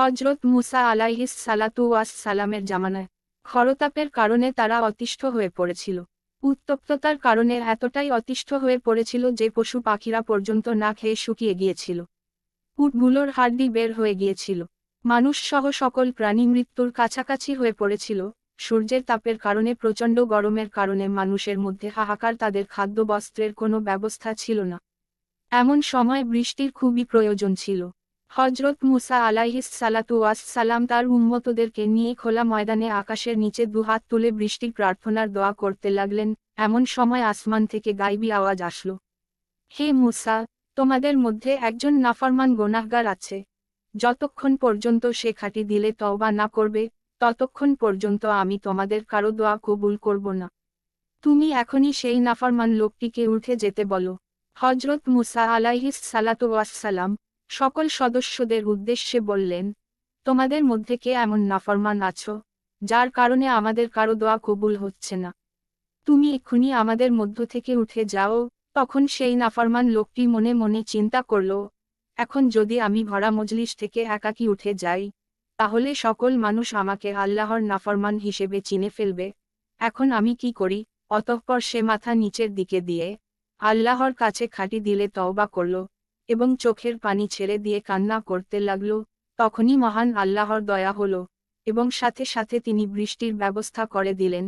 হজরত মুসা আলাইহিস সালাতু ওয়াস সালামের জামানায়। খরতাপের কারণে তারা অতিষ্ঠ হয়ে পড়েছিল। উত্তপ্ততার কারণে এতটাই অতিষ্ঠ হয়ে পড়েছিল যে পশু পাখিরা পর্যন্ত না খেয়ে শুকিয়ে গিয়েছিল। উটগুলোর হাড্ডি বের হয়ে গিয়েছিল। মানুষ সহ সকল প্রাণী মৃত্যুর কাছাকাছি হয়ে পড়েছিল। সূর্যের তাপের কারণে প্রচণ্ড গরমের কারণে মানুষের মধ্যে হাহাকার, তাদের খাদ্য বস্ত্রের কোনো ব্যবস্থা ছিল না। এমন সময় বৃষ্টির খুবই প্রয়োজন ছিল। হজরত মুসা আলাইহিস সালাতু সালাম তার উম্মতদেরকে নিয়ে খোলা ময়দানে আকাশের নিচে দুহাত তুলে বৃষ্টির প্রার্থনার দোয়া করতে লাগলেন, এমন সময় আসমান থেকে গাইবি আওয়াজ আসলো। হে মুসা, তোমাদের মধ্যে একজন নাফরমান গোনাহগার আছে। যতক্ষণ পর্যন্ত সে খাঁটি দিলে তওবা না করবে, ততক্ষণ পর্যন্ত আমি তোমাদের কারও দোয়া কবুল করব না। তুমি এখনই সেই নাফরমান লোকটিকে উঠে যেতে বলো। হজরত মুসা আলাইহিস সালাতু ওয়াসসালাম সকল সদস্যদের উদ্দেশ্যে বললেন, তোমাদের মধ্যে কে এমন নাফরমান আছো, যার কারণে আমাদের কারও দোয়া কবুল হচ্ছে না? তুমি এক্ষুনি আমাদের মধ্য থেকে উঠে যাও। তখন সেই নাফরমান লোকটি মনে মনে চিন্তা করল, এখন যদি আমি ভরা মজলিস থেকে একাকি উঠে যাই, তাহলে সকল মানুষ আমাকে আল্লাহর নাফরমান হিসেবে চিনে ফেলবে। এখন আমি কি করি? অতঃপর সে মাথা নিচের দিকে দিয়ে আল্লাহর কাছে খাঁটি দিলে তওবা করল। এবং চোখের পানি ছেড়ে দিয়ে কান্না করতে লাগল, তখনই মহান আল্লাহর দয়া হল, এবং সাথে সাথে তিনি বৃষ্টির ব্যবস্থা করে দিলেন।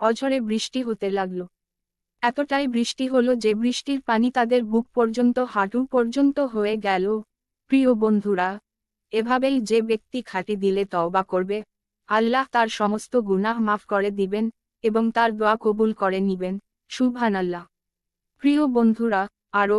অঝরে বৃষ্টি হতে লাগল। এতটাই বৃষ্টি হলো যে বৃষ্টির পানি তাদের বুক পর্যন্ত, হাঁটু পর্যন্ত হয়ে গেল। প্রিয় বন্ধুরা, এভাবেই যে ব্যক্তি খাঁটি দিলে তওবা করবে, আল্লাহ তার সমস্ত গুনাহ মাফ করে দিবেন এবং তার দোয়া কবুল করে নিবেন। সুবহান আল্লাহ প্রিয় বন্ধুরা, আরও